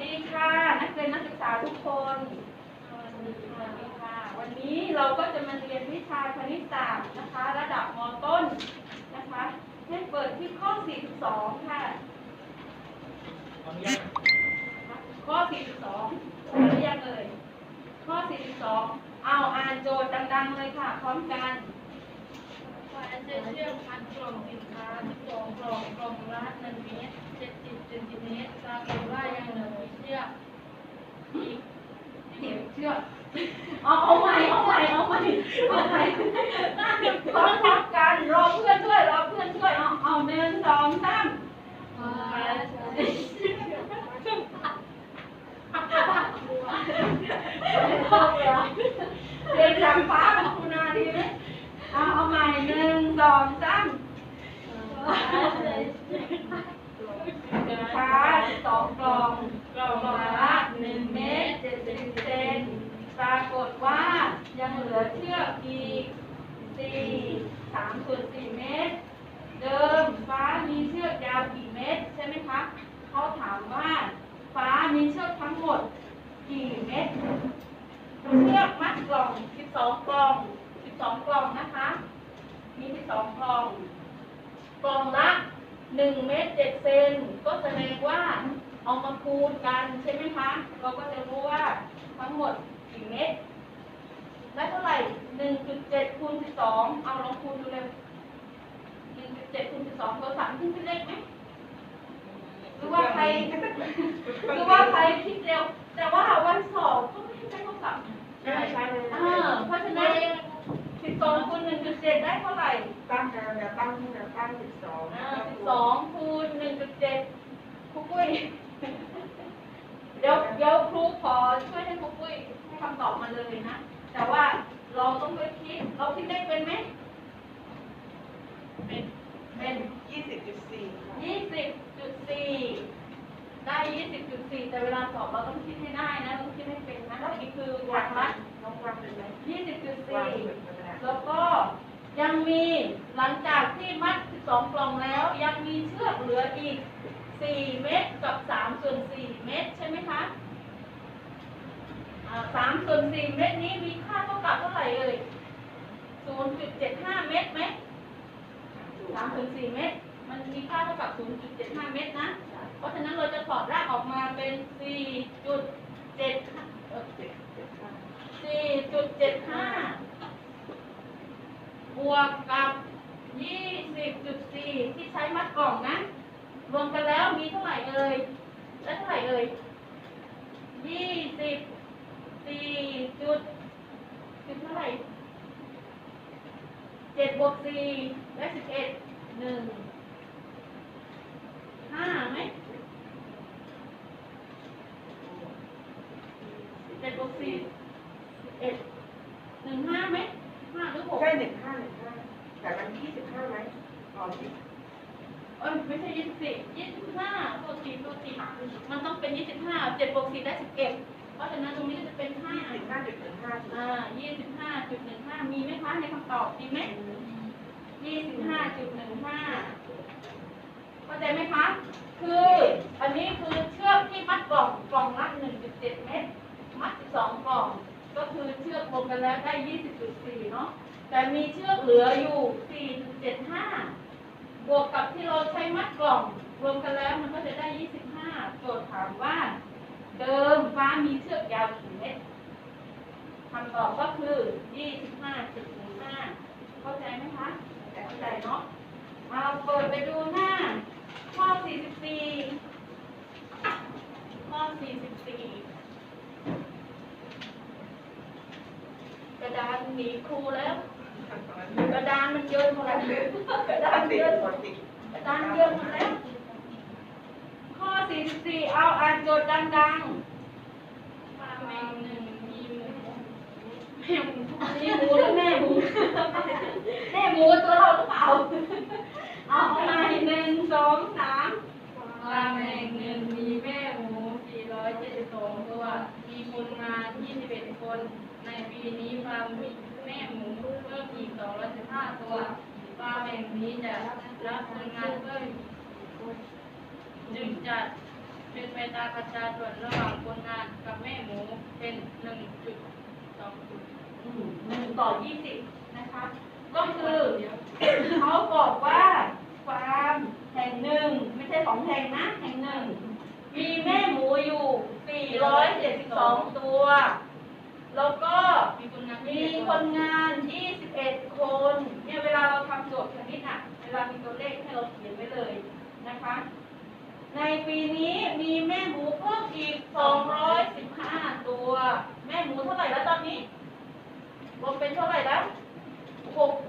ดีค่ะ นักเรียนนักศึกษาทุกคนสวัสดีค่ะ วันนี้เราก็จะมาเรียนวิชาคณิตศาสตร์นะคะ ระดับมต้นนะคะ ให้เปิดที่ข้อ 42 ค่ะ ข้อ 42หรือยังเอ่ยข้อ 42 เอาอ่านโจทย์ดังๆเลยค่ะ พร้อมกัน ว่าจะเชื่อกพันกล่องสินค้าสองกล่องกล่องละหนึ่งเมตรเจ็ดสิบเซนติเมตรปรากฏว่ายังเหลือมีเชือกอีกเสียงเชือกเอาเอาใหม่เอาใหม่เอาใหม่เอาใหม่พร้อมพร้อมกันรอเพื่อนด้วยรอเพื่อนด้วยเอาเอาหนึ่งสองสาม มา เรียนจากฟ้าเป็นคุณนาดีไหมเอาเอาใหม่หนึ่งสองสามสินค้าสองกล่องกล่องละหนึ่งเมตรเจ็ดสิบเซนปรากฏว่ายังเหลือเชือกอีกสี่สามส่วนสี่เมตร เดิมฟ้ามีเชือกยาวกี่เมตรใช่ไหมคะเขาถามว่าฟ้ามีเชือกทั้งหมดกี่เมตร เชือกมัดกล่อง 12 กล่อง 12 กล่องนะคะ มี 12 กล่อง กล่องละ 1 เมตร7เซน ก็แสดงว่าเอามา คูณกันใช่ไหมคะ เราก็จะรู้ว่าทั้งหมดกี่เมตรได้เท่าไหร่ 1.7คูณ12 เอาลองคูณดูเร็ว1.7คูณ12ตัวสามขึ้นเป็นเลขไหมหรือว่าใครหรือว่าใครคิดเร็ว แต่ว่าวันสอบก็ไม่ได้เท่ากับใช่ใช่เลยอ่าเพราะฉะนั้นสิบสองคูณหนึ่งจุดเจ็ดได้เท่าไหร่ ตั้งแนวแนวตั้งที่แนวตั้งสิบสองอ่าสิบสองคูณหนึ่งจุดเจ็ดครูปุ้ยเดี๋ยวเดี๋ยวครูขอช่วยให้ครูปุ้ยให้คำตอบมาเลยนะ แต่ว่าเราต้องไปคิด เราคิดได้เป็นไหม เป็น เป็นยี่สิบจุดสี่ยี่สิบจุดสี่ได้ยี่สิบจุดสี่แต่เวลาสอบเราต้องคิดให้ได้นะ ต้องคิดให้เป็นนะนี่คือวางมัดน้องวางเป็นไหมยี่สิบจุดวางสี่เหมือนกันนะแล้วก็ยังมีหลังจากที่มัด 12 กล่องแล้ว ยังมีเชือกเหลืออีก 4เมตรกับ3ส่วน4เมตรใช่ไหมคะอ่า3ส่วน4เมตรนี้มีค่าเท่ากับเท่าไหร่เอ่ย0.75เจ็ดห้าเมตรไหม3ส่วน4เมตร มันมีค่าเท่ากับ0.75เจ็ดห้าเมตรนะ เพราะฉะนั้นเราจะถอดรากออกมาเป็น4.75เอ่จ็ดเจ็ดสี่จุดเจ็ดห้าบวกกับยี่สิบจุดสี่ที่ใช้มัดกล่องนะ รวมกันแล้วมีเท่าไหร่เอ่ยและเท่าไหร่เอ่ยยี่สิบสี่จุดจุดเท่าไหร่เจ็ดบวกสี่ได้สิบเอ็ดหนึ่งห้าไหมเจ็ดบวกสี่ เอ็ดหนึ่งห้าไหมห้าหรือหก ใช่หนึ่งห้าหนึ่งห้าแต่มันยี่สิบห้าไหมอ๋อสิบ เอ้ยไม่ใช่ยี่สิบสี่ยี่สิบห้าตัวสี่ตัวสี่มันต้องเป็นยี่สิบห้าเจ็ดบวกสี่ได้สิบ เอ็ดเพราะฉะนั้นตรงนี้ก็จะเป็นห้ายี่สิบห้าจุดหนึ่งห้าอ่ายี่สิบห้าจุดหนึ่งห้ามีไหมคะในคำตอบมีไหมยี่สิบห้าจุดหนึ่งห้าเข้าใจไหมคะ คืออันนี้คือเชือกที่มัดกล่องกล่องละหนึ่งจุดเจ็ดเมตร มัดสิบสองกล่อง ก็คือเชือกรวมกันแล้วได้ยี่สิบจุดสี่เนาะ แต่มีเชือกเหลืออยู่สี่จุดเจ็ดห้าบวกกับที่เราใช้มัดกล่อง รวมกันแล้วมันก็จะได้ยี่สิบห้าโจทย์ถามว่า เดิมฟ้ามีเชือกยาวกี่เมตรคำตอบก็คือยี่สิบห้าจุดหนึ่งห้าเข้าใจไหมคะ เข้าใจเนาะเอาเปิดไปดูหน้า ข้อสี่สิบสี่ข้อสี่สิบสี่กระดานหนีครูแล้ว กระดานมันเยินหมดแล้วกระดานติดเยินหมดติดกระดานเยินหมดแล้ว ข้อสี่สิบสี่เอาอ่านโจทย์ดังปลาแมงหนึ่งมีหมูแมงหมูๆนี่หมูแล้วแม่หมูแม่หมูตัวเราหรือเปล่า เอาใหม่หนึ่งสองสามปลาแมงหนึ่งมีแม่หมูสี่ร้อยเจ็ดสิบสองตัว มีคนงานยี่สิบเอ็ดคน ในปีนี้ปลาแม่หมูเพิ่มอีกสองร้อยสิบห้าตัวปลาแมงนี้จะรับคนงานเพิ่ม จึงจะเป็นไปตามอัตราส่วนระหว่างคนงานกับแม่หมูเป็นหนึ่งจุดสองจุดอืมหนึ่งต่อยี่สิบนะคะ ก็คือเขาบอกว่าฟาร์มแห่งหนึ่งไม่ใช่ของแห่งนะแห่งหนึ่ง มีแม่หมูอยู่ 472 ตัว แล้วก็มีคนงาน มีคนงาน 21 คน เนี่ยเวลาเราทำโจทย์คณิตอะ เวลามีตัวเลขให้เราเขียนไว้เลยนะคะ ในปีนี้มีแม่ห มูเพิ่มอีก215ตัว แม่หมูเท่าไหร่แล้วตอนนี้รวมเป็นเท่าไหร่แล้ว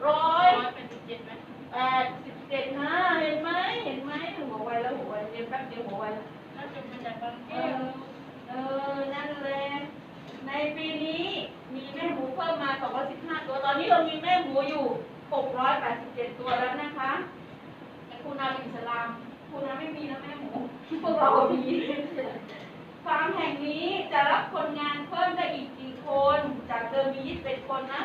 ร้อย600เป็นสิบเจ็ดไหมแปดสิบเจ็ดนะเห็นไหมเห็นไหมหัวไวแล้วหัวไวเรียนแป๊บเดียวหัวไวแล้วน่าจะมาจากบางเอแก้วอเออ นั่นแหละในปีนี้มีแม่หมูเพิ่มมา215ตัว ตอนนี้เรามีแม่หมูอยู่687ตัวแล้วนะคะแต่คุณนาเป็นอิสลามคุณนาไม่มีนะแม่หมูพวกเรามี ฟาร์มแห่งนี้จะรับคนงานเพิ่มได้อีกกี่คน จากเดิมมี 21 คนนะ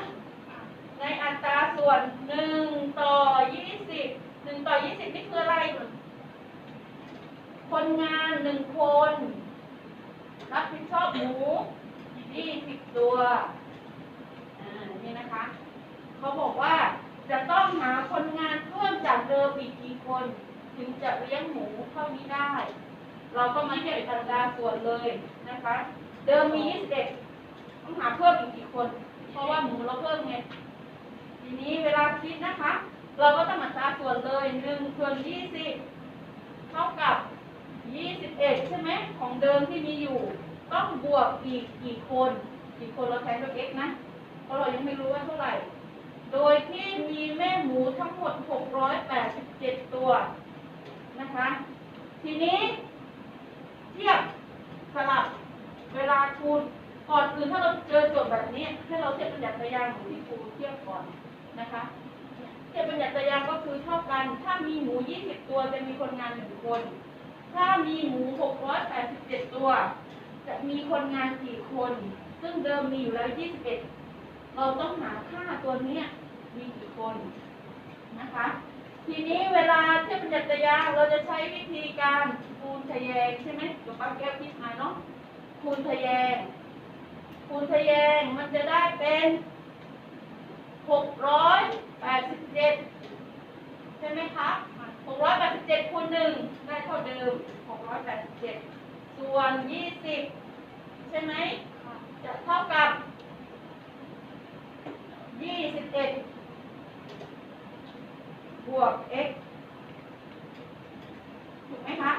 ในอัตราส่วนหนึ่งต่อยี่สิบหนึ่งต่อยี่สิบนี่คืออะไร คนงานหนึ่งคน รับผิดชอบหมูยี่สิบตัว อ่า นี่นะคะ เขาบอกว่าจะต้องหาคนงานเพิ่มจากเดิมอีกกี่คน ถึงจะเลี้ยงหมูเท่านี้ได้ เราก็มาเก็บอัตราส่วนเลยนะคะ เดิมมียี่สิบเอ็ดต้องหาเพิ่มอีกกี่คน เพราะว่าหมูเราเพิ่มไง ทีนี้เวลาคิดนะคะ เราก็ต้องอัตราส่วนเลยหนึ่งส่วนยี่สิบเท่ากับยี่สิบเอ็ดใช่ไหมของเดิมที่มีอยู่ ต้องบวกอีกกี่คน กี่คนเราแทนด้วย x นะ เพราะเรายังไม่รู้ว่าเท่าไหร่ โดยที่มีแม่หมูทั้งหมด 687 ตัวนะคะ ทีนี้ ทียบสลับเวลาคูณก่อนอื่นถ้าเราเจอโจทย์แบบนี้ให้เราเทียบเป็นหยัดตะยางของที่ครูเทียบก่อนนะคะเทียบเป็นหยัดตยางก็คือเท่ากัน ถ้ามีหมู 20 ตัวจะมีคนงานหนึ่งคน ถ้ามีหมู 687 ตัว จะมีคนงานกี่คน ซึ่งเดิมมีอยู่แล้ว 21 เราต้องหาค่าตัวเนี้ยมีกี่คนนะคะ ทีนี้เวลาเทียบเป็นหยัดตยางเราจะใช้วิธีการ ทะแยงใช่ไหมเดี๋ยวป้าแก้วคิดมาเนาะคูณทะแยง คูณทะแยงมันจะได้เป็นหกร้อยแปดสิบเจ็ดใช่ไหมคะหกร้อยแปดสิบเจ็ดคูณหนึ่งได้เท่าเดิมหกร้อยแปดสิบเจ็ดส่วนยี่สิบใช่ไหมจะเท่ากับยี่สิบเอ็ดบวก x ถูกไหมคะ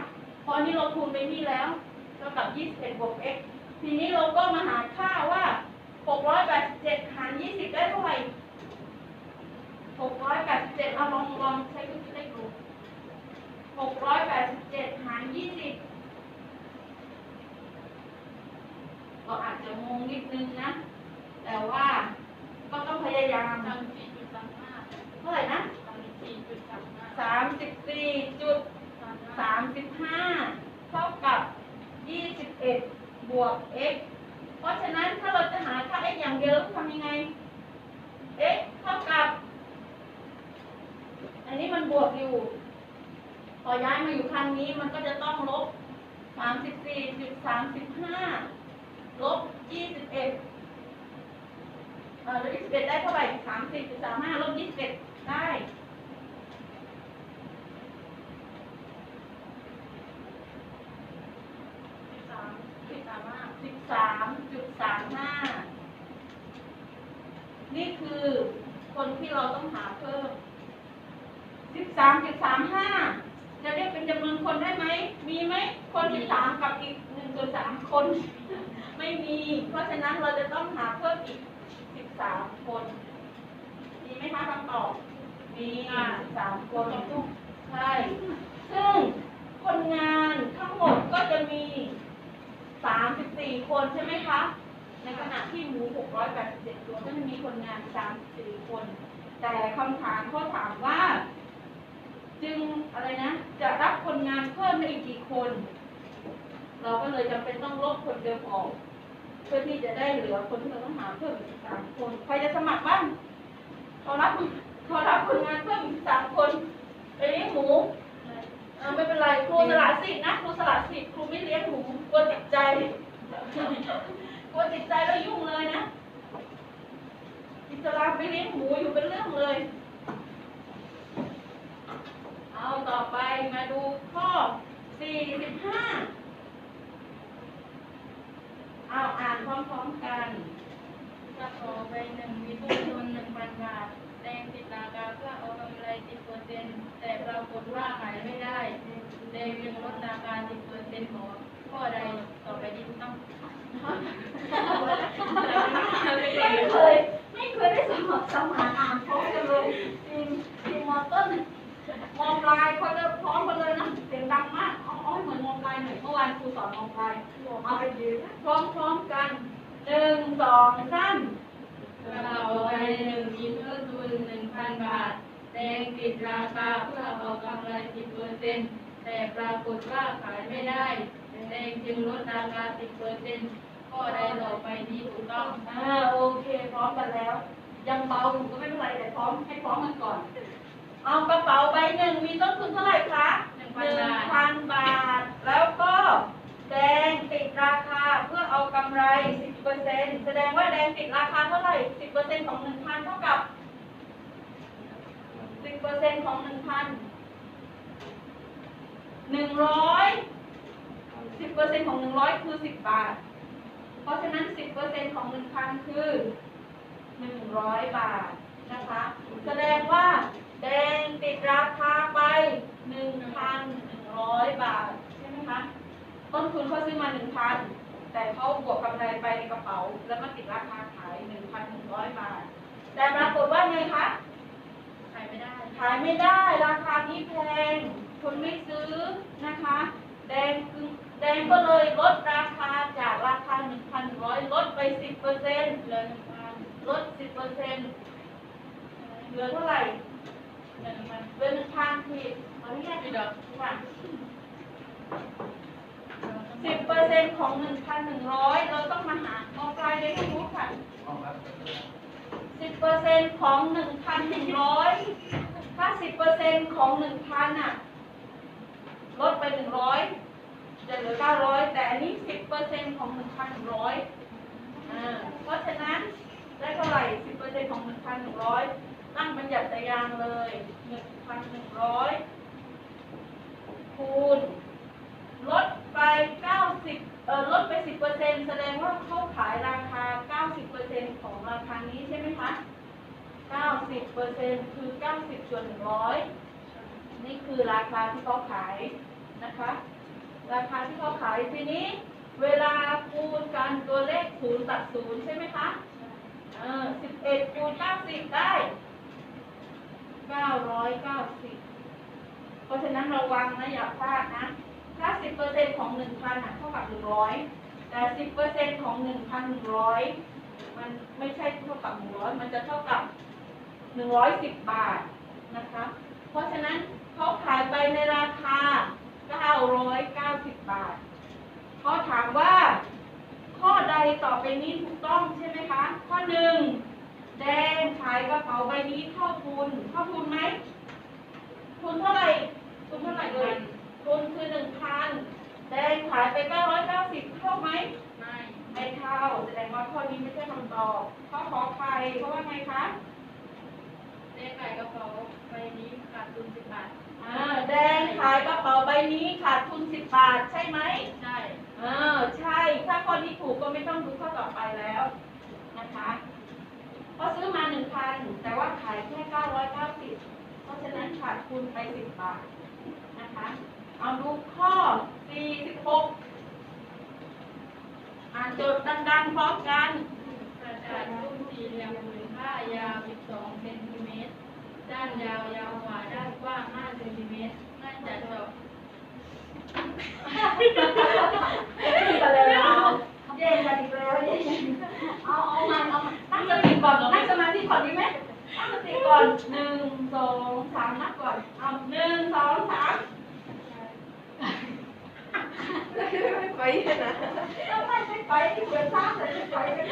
พราะอันนี้เราคูณไปนี่แล้วเท่ากับ 21บวก x ทีนี้เราก็มาหาค่าว่า 687 หาร 20 ได้เท่าไหร่ 687 เอาลองลองใช้เครื่องคิดเลขดู687 หาร 20 ก็อาจจะงงนิดนึงนะ แต่ว่าก็ต้องพยายามทำสี่จุดสามห้าเท่าไหร่นะทำสี่จุดสามห้า34จุดสามสิบห้าเท่ากับยี่สิบเอ็ด บวก x เพราะฉะนั้นถ้าเราจะหาค่า x อย่างเดียวต้องทำยังไง x เท่ากับ อันนี้มันบวกอยู่ พอย้ายมาอยู่ข้างนี้มันก็จะต้องลบสามสิบสี่จุดสามสิบห้าลบยี่สิบเอ็ดเออลบยี่สิบเอ็ดได้เท่าไหร่สามสิบจุดสามห้าลบยี่สิบเอ็ดได้ สิบสามสิบสามห้า สิบสามจุดสามห้า นี่คือคนที่เราต้องหาเพิ่มสิบสามจุดสามห้า จะเรียกเป็นจำนวนคนได้ไหม มีไหม คน ที่สามกับอีกหนึ่งส่วนสามคน ไม่มี เพราะฉะนั้นเราจะต้องหาเพิ่มอีกสิบสามคน มีไหมคะคำตอบ มีสิบสามคนใช่ ซึ่งคนงานทั้งหมดก็จะมีสามสิบสี่คนใช่ไหมคะ ในขณะที่หมูหกร้อยแปดสิบเจ็ดตัวก็จะมีคนงานสามสิบสี่คน แต่คำถามเขาถามว่า จึงอะไรนะ จะรับคนงานเพิ่มได้อีกกี่คน เราก็เลยจำเป็นต้องลบคนเดิมออก เพื่อที่จะได้เหลือคนที่เราต้องหาเพิ่มอีกสามคน ใครจะสมัครบ้างเขารับเขารับคนงานเพิ่มอีกสามคนไปเลี้ยงหมูไม่เป็นไรครูสละสิทธิ์นะครูสละสิทธิ์ครูไม่เลี้ยงหนูกลัวติดใจกลัวติดใจแล้วยุ่งเลยนะอิสลามไม่เลี้ยงหมูอยู่เป็นเรื่องเลย เอาต่อไปมาดูข้อ 45 เอาอ่านพร้อมๆกันกระเป๋าใบหนึ่งมีต้นทุนหนึ่งพันบาทแดงติดราคาเพื่อเอากำไรสิบเปอร์เซ็นต์แต่ปรากฏว่าขายไม่ได้แดงจึงลดราคาสิบเปอร์เซ็นต์ของข้อใดต่อไปนี้ต้องไม่เคยไม่เคยได้สมัครสมานอ่านพร้อมกันเลยทีมทีมมอต้น มอปลายคนจะพร้อมกันเลยนะเสียงดังมากเอาเอาให้เหมือนมอปลายหน่อยเมื่อวานครูสอนมอปลายเอาไปยืนพร้อมพร้อมๆกันหนึ่งสองสามกระเป๋าใบหนึ่งมีต้นทุนหนึ่งพันบาทแดงติดราคาเพื่อเอากำไรสิบเปอร์เซ็นต์แต่ปรากฏว่าขายไม่ได้แดงจึงลดราคาสิบเปอร์เซ็นต์ข้อใดต่อไปนี้ถูกต้องอ่าโอเค พร้อมกันแล้ว ยังเบาอยู่ก็ไม่เป็นไรแต่พร้อมให้พร้อมกันก่อน เอากระเป๋าใบหนึ่งมีต้นทุนเท่าไหร่คะหนึ่งหพันนึ่งบาทพันบาท แล้วก็แดงติดราคาเพื่อเอากำไรสิบเปอร์เซ็นแสดงว่าแดงติดราคาเท่าไหร่สิบเปอร์เซ็นของหนึ่งพันเท่ากับสิบเปอร์เซ็นของหนึ่งพันหนึ่งร้อยสิบเปอร์เซ็นของหนึ่งร้อยคือสิบบาท เพราะฉะนั้นสิบเปอร์เซ็นของหนึ่งพันคือหนึ่งร้อยบาทนะคะ แสดงว่า แดงติดราคาไปหนึ่งพันหนึ่งร้อยบาท ใช่ไหมคะ ต้นทุนเขาซื้อมาหนึ่งพันแต่เขาบวกกำไรไปในกระเป๋า แล้วก็ติดราคาขายหนึ่งพันหนึ่งร้อยบาท แต่ปรากฏว่าไงคะ ขายไม่ได้ ขายไม่ได้ ราคานี้แพง คนไม่ซื้อนะคะ แดงคือแดงก็เลยลดราคาจากราคาหนึ่งพันร้อยลดไปสิบเปอร์เซ็นต์เหลือหนึ่งพันลดสิบเปอร์เซ็นต์เหลือเท่าไหร่ เหลือหนึ่งพันเหลือหนึ่งพันผิดขออนุญาตพี่ดอกค่ะสิบเปอร์เซ็นต์ของหนึ่งพันหนึ่งร้อยเราต้องมาหาออกไลน์เลยให้รู้ค่ะสิบเปอร์เซ็นต์ของหนึ่งพันหนึ่งร้อยถ้าสิบเปอร์เซ็นต์ของหนึ่งพันอะลดไปหนึ่งร้อยจะเหลือเก้าร้อยแต่อันนี้สิบเปอร์เซ็นต์ของหนึ่งพันหนึ่งร้อยอ่าเพราะฉะนั้นได้เท่าไหร่สิบเปอร์เซ็นต์ของหนึ่งพันหนึ่งร้อย ตั้งบัญญัติตารางเลยหนึ่งพันหนึ่งร้อยคูณลดไป90เออลดไป10%แสดงว่าเขาขายราคา90%ของราคานี้ใช่ไหมคะ90%คือ90ส่วน100นี่คือราคาที่เขาขายนะคะ ราคาที่เขาขายทีนี้เวลาคูณกันตัวเลขศูนย์ตัดศูนย์ใช่ไหมคะเออ11คูณ90ได้990เพราะฉะนั้นระวังนะอย่าพลาดนะ ถ้า10%ของ1,000อะเท่ากับ100แต่10%ของ1,100มันไม่ใช่เท่ากับ100มันจะเท่ากับ110บบาทนะคะ เพราะฉะนั้นเขาขายไปในราคา990บาทเขาถามว่า ข้อใดต่อไปนี้ถูกต้องใช่ไหมคะ ข้อหนึ่งแดงขายกระเป๋าใบนี้เท่าทุนเท่าทุนไหม ทุนเท่าไหร่ ทุนเท่าไหร่เลยทุนคือหนึ่งพันแดงขายไปเก้าร้อยเก้าสิบเท่าไหม ไม่ ไม่เท่า แสดงว่าข้อนี้ไม่ใช่คำตอบข้อขอใครเพราะว่าไงคะเลขขายกระเป๋าใบนี้ขาดทุนสิบบาท อ่า แดงขายกระเป๋าใบนี้ขาดทุนสิบบาทใช่ไหม ใช่ เออ ใช่ ถ้าข้อนี้ถูกก็ไม่ต้องดูข้อต่อไปแล้วนะคะ เพราะซื้อมาหนึ่งพันแต่ว่าขายแค่เก้าร้อยเก้าสิบเพ ราะฉะนั้นขาดทุนไปสิบบาทนะคะ เอาดูข้อสี่สิบหกอ่านโจทย์ดังๆพร้อมกันกระดาษรูปสี่เหลี่ยมผืนผ้ายาว 12 เซนติเมตร ด้านยาวยาวกว่าด้านกว้าง 5 เซนติเมตร น่าจะเจาะตีกันแล้วเย่กันอีกแล้วเย่เอาเอามาเอามาตั้งสติก่อนนั่งสมาธิก่อนดีไหม ตั้งสติก่อนหนึ่งสองสามนับก่อนเอาหนึ่งสองสามไม่ไปนะแล้วไม่ไม่ไปเดี๋ยวช้าแต่ไม่ไปกัน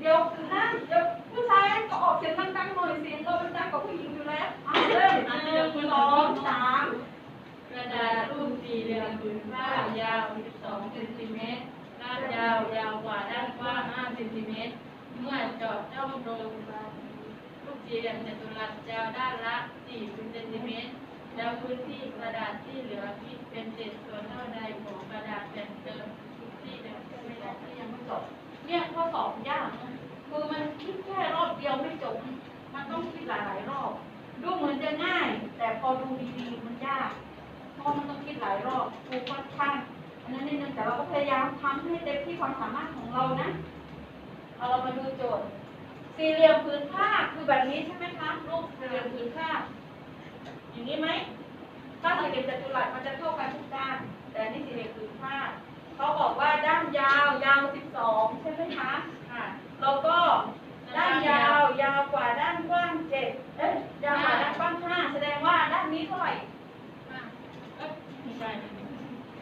เดี๋ยวนะเดี๋ยวผู้ชายก็ออกเสียงดังๆหน่อยเสียงเรามันดังกว่าผู้หญิงอยู่แล้วเอาเริ่มหนึ่งสองสามกระดาษรูปสี่เหลี่ยมผืนผ้ายาว12เซนติเมตรด้านยาวยาวกว่าด้านกว้าง5เซนติเมตรเมื่อเจาะจ้องตรง รูปสี่เหลี่ยมจัตุรัสยาวด้านละ4เซนติเมตรแล้วพื้นที่กระดาษที่เหลือคิดเป็นเศษส่วนเท่าใดของกระดาษแผ่นเดิมที่เดิมไม่ได้ที่ยังไม่จบเนี่ยข้อสอบยากคือมันคิดแค่รอบเดียวไม่จบ มันต้องคิดหลายๆรอบ ดูเหมือนจะง่าย แต่พอดูดีๆมันยากเพราะมันต้องคิดหลายรอบครูค่อนข้างอันนั้นนิดนึงแต่เราก็พยายามทำให้เต็มที่ความสามารถของเรานะเอาเรามาดูโจทย์ สี่เหลี่ยมผืนผ้าคือแบบนี้ใช่ไหมคะรูปสี่เหลี่ยมผืนผ้า อย่างนี้ไหมถ้าสี่เหลี่ยมจัตุรัสมันจะเท่ากันทุกด้าน แต่อันนี่สี่เหลี่ยมผืนผ้าเขาบอกว่าด้านยาวยาวสิบสองใช่ไหมคะค่ะแล้วก็ด้านยาวยาวกว่าด้านกว้างเจ็ดเอ้ยยาวกว่าด้านกว้างห้าแสดงว่าด้านนี้เท่าไหร่อะเอ๊ะไม่ใช่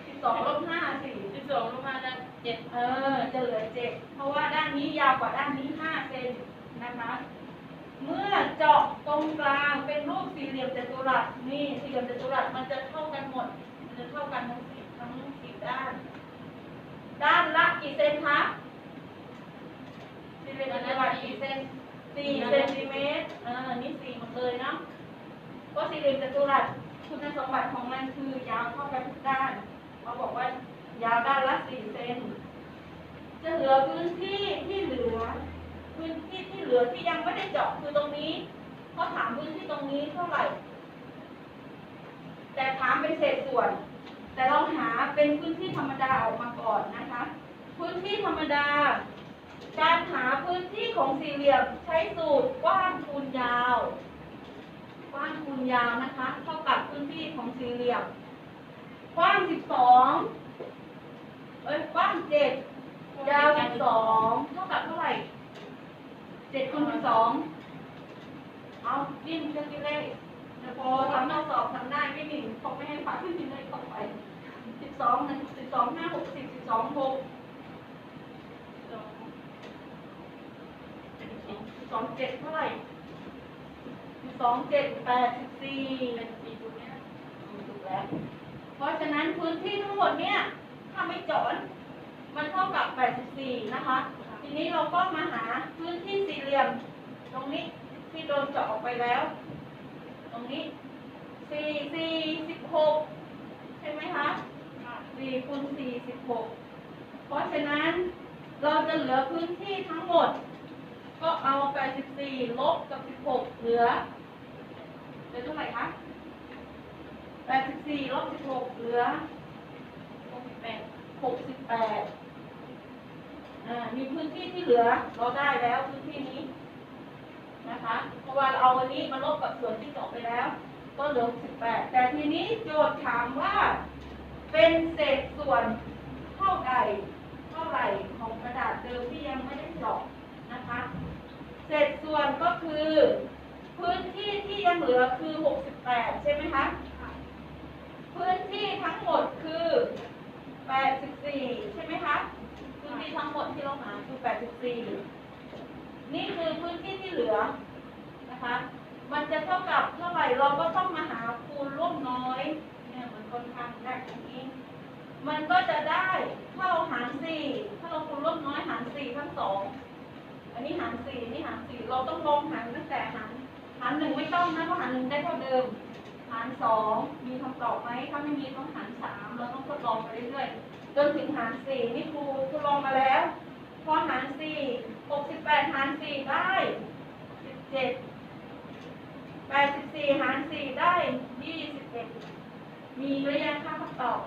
สิบสองลบห้าสี่สิบสองลงมาด้านเจ็ดเออจะเหลือเจ็ดเพราะว่าด้านนี้ยาวกว่าด้านนี้ห้าเซน นะคะ เมื่อเจาะตรงกลางเป็นรูปสี่เหลี่ยมจัตุรัสนี่สี่เหลี่ยมจัตุรัสมันจะเท่ากันหมด มันจะเท่ากันทั้งสี่ทั้งสี่ด้าน ด้านละกี่เซนคะสี่เหลี่ยมจัตุรัสกี่เซนสี่เซนติเมตรเออนี่สี่หมดเลยเนาะเพราะสี่เหลี่ยมจัตุรัสคุณสมบัติของมันคือยาวเท่ากันทุกด้านเขาบอกว่ายาวด้านละสี่เซนจะเหลือพื้นที่ที่เหลือ พื้นที่ที่เหลือที่ยังไม่ได้เจาะคือตรงนี้เขาถามพื้นที่ตรงนี้เท่าไหร่ แต่ถามเป็นเศษส่วน แต่เราหาเป็นพื้นที่ธรรมดาออกมาก่อนนะคะ พื้นที่ธรรมดา การหาพื้นที่ของสี่เหลี่ยมใช้สูตรกว้างคูณยาวกว้างคูณยาวนะคะ เท่ากับพื้นที่ของสี่เหลี่ยมกว้าง 12 ดิ้นเครื่องคิดเลขแต่พอทำข้อสอบทำได้ไม่มีเขาไม่ให้ฝากเครื่องคิดเลขเข้าไปสิบสองหนึ่งสิบสองห้าหกสิบสิบสองหกสิบสองเจ็ดเท่าไหร่สิบสองเจ็ดแปดสิบสี่เป็นสี่ถูกไหมคะถูกแล้ว เพราะฉะนั้นพื้นที่ทั้งหมดเนี่ยถ้าไม่จาะมันเท่ากับ 84 นะคะ ทีนี้เราก็มาหาพื้นที่สี่เหลี่ยม ตรงนี้ที่โดนเจาะออกไปแล้ว ตรงนี้4 4 16ใช่ไหมคะ4คูณ4 16เพราะฉะนั้นเราจะเหลือพื้นที่ทั้งหมด ก็เอา84ลบกับ16เหลือเหลือเท่าไหร่คะ84ลบ16เหลือหกสิบแปด68อ่ามีพื้นที่ที่เหลือ เราได้แล้วพื้นที่นี้ นะคะเพราะว่าเราเอาอันนี้มาลบกับส่วนที่เจาะไปแล้ว ก็เหลือ68แต่ทีนี้โจทย์ถามว่า เป็นเศษส่วนเท่าใดเท่าไหร่ของกระดาษเดิมที่ยังไม่ได้เจาะนะคะ เศษส่วนก็คือ พื้นที่ที่ยังเหลือคือ 68 ใช่ไหมคะพื้นที่ทั้งหมดคือ 84 ใช่ไหมคะ พื้นที่ทั้งหมดที่เราหาคือ 84 นี่คือพื้นที่ที่เหลือนะคะ มันจะเท่ากับเท่าไหร่เราก็ต้องมาหาคูณร่วมน้อยเนี่ยเหมือนคนทำแรกอย่างนี้ มันก็จะได้ถ้าเราหาร4ถ้าเราคูณร่วมน้อยหาร4ทั้งสองอันนี้หาร4นี่หาร4เราต้องลองหารตั้งแต่หารหารหนึ่งไม่ต้องนะเพราะหารหนึ่งได้เท่าเดิม หารสองมีคำตอบไหมถ้าไม่มีต้องหารสามเราต้องทดลองไปเรื่อยๆจนถึงหารสี่นี่ครูทดลองมาแล้ว พอหารสี่ หกสิบแปดหารสี่ได้สิบเจ็ดแปดสิบสี่หารสี่ได้ยี่สิบเอ็ดมีหรือยังคะคำตอบ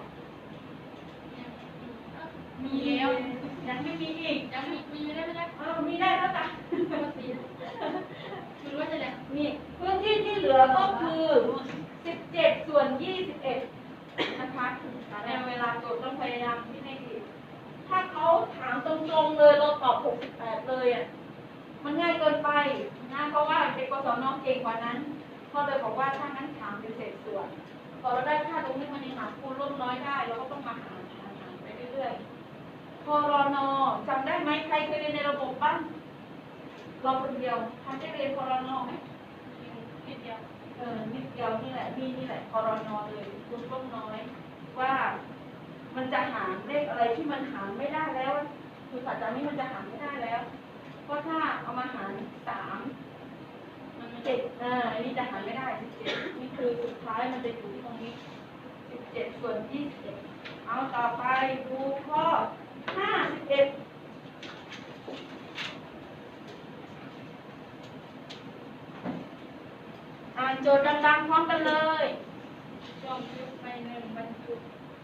มีแล้วยังไม่มีอีกยังมีมีได้ไหมได้เออมีได้แล้วจ้ะปกติคุณว่าจะไหนนี่พื้นที่ที่เหลือก็คือสิบเจ็ดส่วนยี่สิบเอ็ดนะคะในเวลาโจทย์ต้องพยายามที่ให้ดี ถ้าเขาถามตรงๆเลยเราตอบหกสิบแปดเลยอะ มันง่ายเกินไปนะเพราะว่าเด็กกศนเก่งกว่านั้นเขาเลยบอกว่าถ้างั้นถามเป็นเศษส่วนพอเราได้ค่าตรงนี้มันยังหาคูณร่มน้อยได้เราก็ต้องมาหาหาหาไปเรื่อยๆพอรอนอจำได้ไหมใครเคยเรียนในระบบบ้างเราคนเดียวทันได้เรียนพอรอนอไหมนิดเดียวเออนิดเดียวนี่แหละนี่นี่แหละพอรอนอเลยคูณร่มน้อยพ มันจะหารเลขอะไรที่มันหารไม่ได้แล้วคือสัจจานี้มันจะหารไม่ได้แล้ว เพราะถ้าเอามาหารสามมันไม่เจ็ดอ่าอันนี้จะหารไม่ได้สิบเจ็ดนี่คือสุดท้ายมันจะอยู่ที่ตรงนี้สิบเจ็ดส่วนยี่สิบเอ็ดเอาต่อไปดูข้อห้าสิบเอ็ดอ่านโจทย์ดังๆพร้อมกันเลยกล่องทึบใบหนึ่งบรรจุ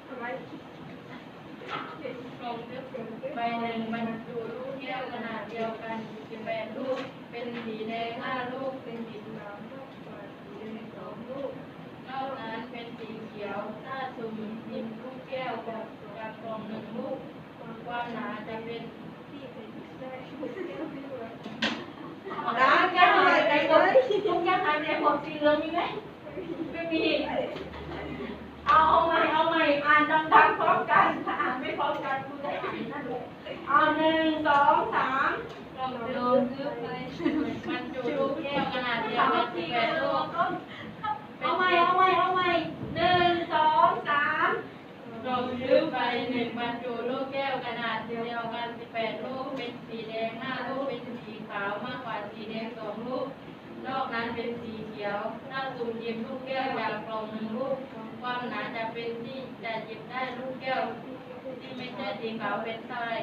ทำไมก ลงทึบใบหนึ่งบรรจุลูกแก้วขนาดเดียวกันสิบแปดลูก เป็นสีแดงห้าลูก เป็นสีขาวลูกกว่าสีแดงสองลูกนอกนั้นเป็นสีเขียวถ้าสุ่มหยิบลูกแก้วจากจากกล่องหนึ่งลูก ความหนาจะเป็นร้านแก้วหายไปเลยทุกแก้วหายไปหมดสีเหลืองมีไหมไม่มี เอาเอาใหม่เอาใหม่อ่านดังๆพร้อมกัน พร้อมกันคุณได้อ่านนั่นหละเอาหนึ่งสองสามกล่องทึบบรรจุลูกแก้วขนาดเดียวสามกันทีบแปดลูกเอาใหม่เอาใหม่เอาใหม่หนึ่งสองสามกล่องทึบใบหนึ่งบรรจุลูกแก้วขนาดเดียวกันสิบแปดลูกเป็นสีแดงห้าลูกเป็นสีขาวมากกว่าสีแดงสองลูกนอกนั้นเป็นสีเขียวถ้าสุ่มหยิบลูกแก้วจากกล่องหนึ่งลูกความหนาจะเป็นที่จะหยิบได้ลูกแก้ว ที่ไม่ใช่สีขาวเป็นทราย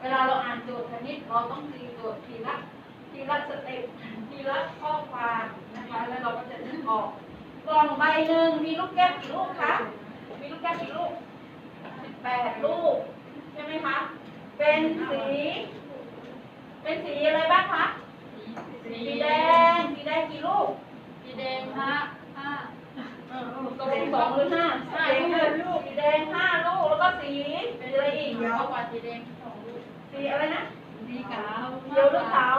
เวลาเราอ่านโจทย์คณิตเราต้องตีโจทย์ทีละทีละสเต็ปทีละข้อความนะคะ แล้วเราก็จะนึกออก กล่องใบหนึ่งมีลูกแก้วกี่ลูกคะ มีลูกแก้วกี่ลูกสิบแปดลูก ใช่ไหมคะ เป็นสี เป็นสีอะไรบ้างคะ สีแดง สีแดงกี่ลูก สีแดงห้าห้าเออ ตกลงสองหรือห้าห้าสีแดงลูกสีแดงห้าลูกแล้วก็สีเป็นสีอะไรอีกขาวกว่าสีแดงสองลูกสีอะไรนะสีขาวเขียวหรือขาว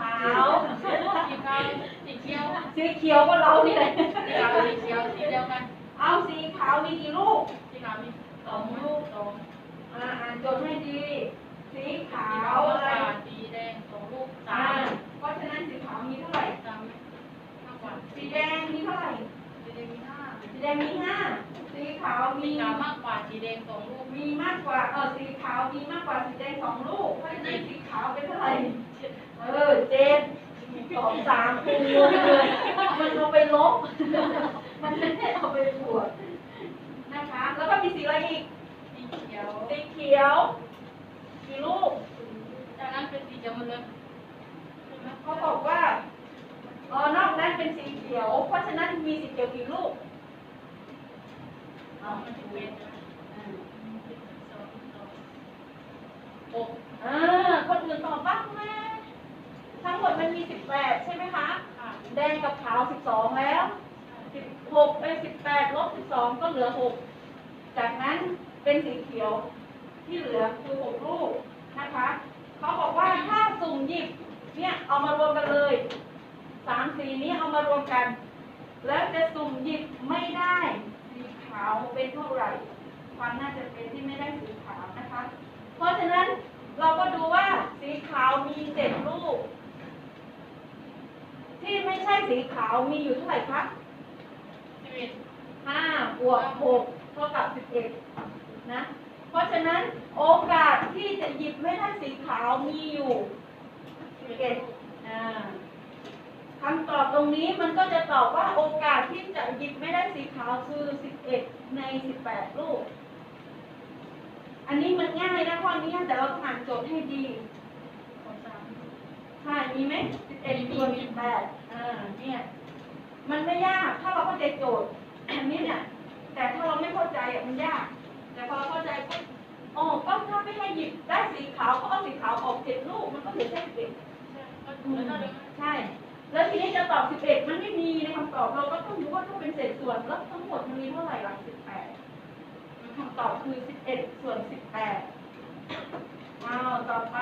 ขาวสีขาวสีเขียวสีเขียวก็เรานี่แหละสีขาวสีเขียวสีเดียวกันเอาสีขาวมีกี่ลูกสีขาวมีสองลูกสองอ่าอ่านจทย์ให้ดี สีขาวอะไรสีแดงสองลูกอ่าสามเพราะฉะนั้นสีขาวมีเท่าไหร่ สามมากกว่า สีแดงมีเท่าไหร่ สีแดงมีห้า สี แดงมีห้าสีขาวสีมีขาวมากกว่าสีแดงสองลูกมีมากกว่าเออสีขาวมีมากกว่าสีแดงสองลูกเพราะฉะนั้นสีขาวเป็นเท่าไหร่เออเจ็ดสองสามคูณเลยมันเอาไปลบ มันไม่ได้เอาไปบวกนะคะ แล้วก็มีสีอะไรอีกสีเขียวสีเขียวกี่ลูกจากนั้นเป็นสีเขียวหมดเลยใช่ไหมเขาบอกว่าเออนอกนั้นเป็นสีเขียว เพราะฉะนั้นมีสีเขียวกี่ลูก หกเอองหกอ่าคนอื่นตอบบ้างแม่ทั้งหมดมันมีสิบแปดใช่ไหมคะ แดงกับขาวสิบสองแล้วสิบหกไปสิบแปดลบสิบสองก็เหลือหกจากนั้นเป็นสีเขียวที่เหลือคือหกลูกนะคะเขาบอกว่าถ้าสุ่มหยิบเนี่ยเอามารวมกันเลยสามสีนี้เอามารวมกัน แล้วจะสุ่มหยิบไม่ได้าวเป็นเท่าไหร่ ความน่าจะเป็นที่ไม่ได้สีขาวนะคะ เพราะฉะนั้นเราก็ดูว่าสีขาวมีเจ็ดลูก ที่ไม่ใช่สีขาวมีอยู่เท่าไหร่คะสิบเอ็ดห้าบวกหกเท่ากับสิบเอ็ดนะ เพราะฉะนั้นโอกาสที่จะหยิบไม่ได้สีขาวมีอยู่สิบเอ็ดอ่า คำตอบตรงนี้มันก็จะตอบว่าโอกาสที่จะหยิบไม่ได้สีขาวคือสิบเอ็ดในสิบแปดลูก อันนี้มันง่ายนะข้อนี้แต่เราต้องอ่านโจทย์ให้ดีของสามใช่มีไหมสิบเอ็ดส่วนสิบแปดอ่าเนี่ย มันไม่ยาก ถ้าเราเข้าใจโจทย์อันนี้เนี่ย แต่ถ้าเราไม่เข้าใจอะมันยาก แต่พอเราเข้าใจปุ๊บอ๋อก็ถ้าไม่ให้หยิบได้สีขาวก็เอาสีขาวออกเจ็ดลูกมันก็เหลือแค่สิบเอ็ดก็ถูกแล้วก็เดินใช่ แล้วทีนี้จะตอบ 11 มันไม่มีในคำตอบเราก็ต้องรู้ว่าถ้าเป็นเศษส่วนแล้วทั้งหมดมันมีเท่าไหร่หลัง 18คำตอบคือ 11 ส่วน 18อ้าวต่อไป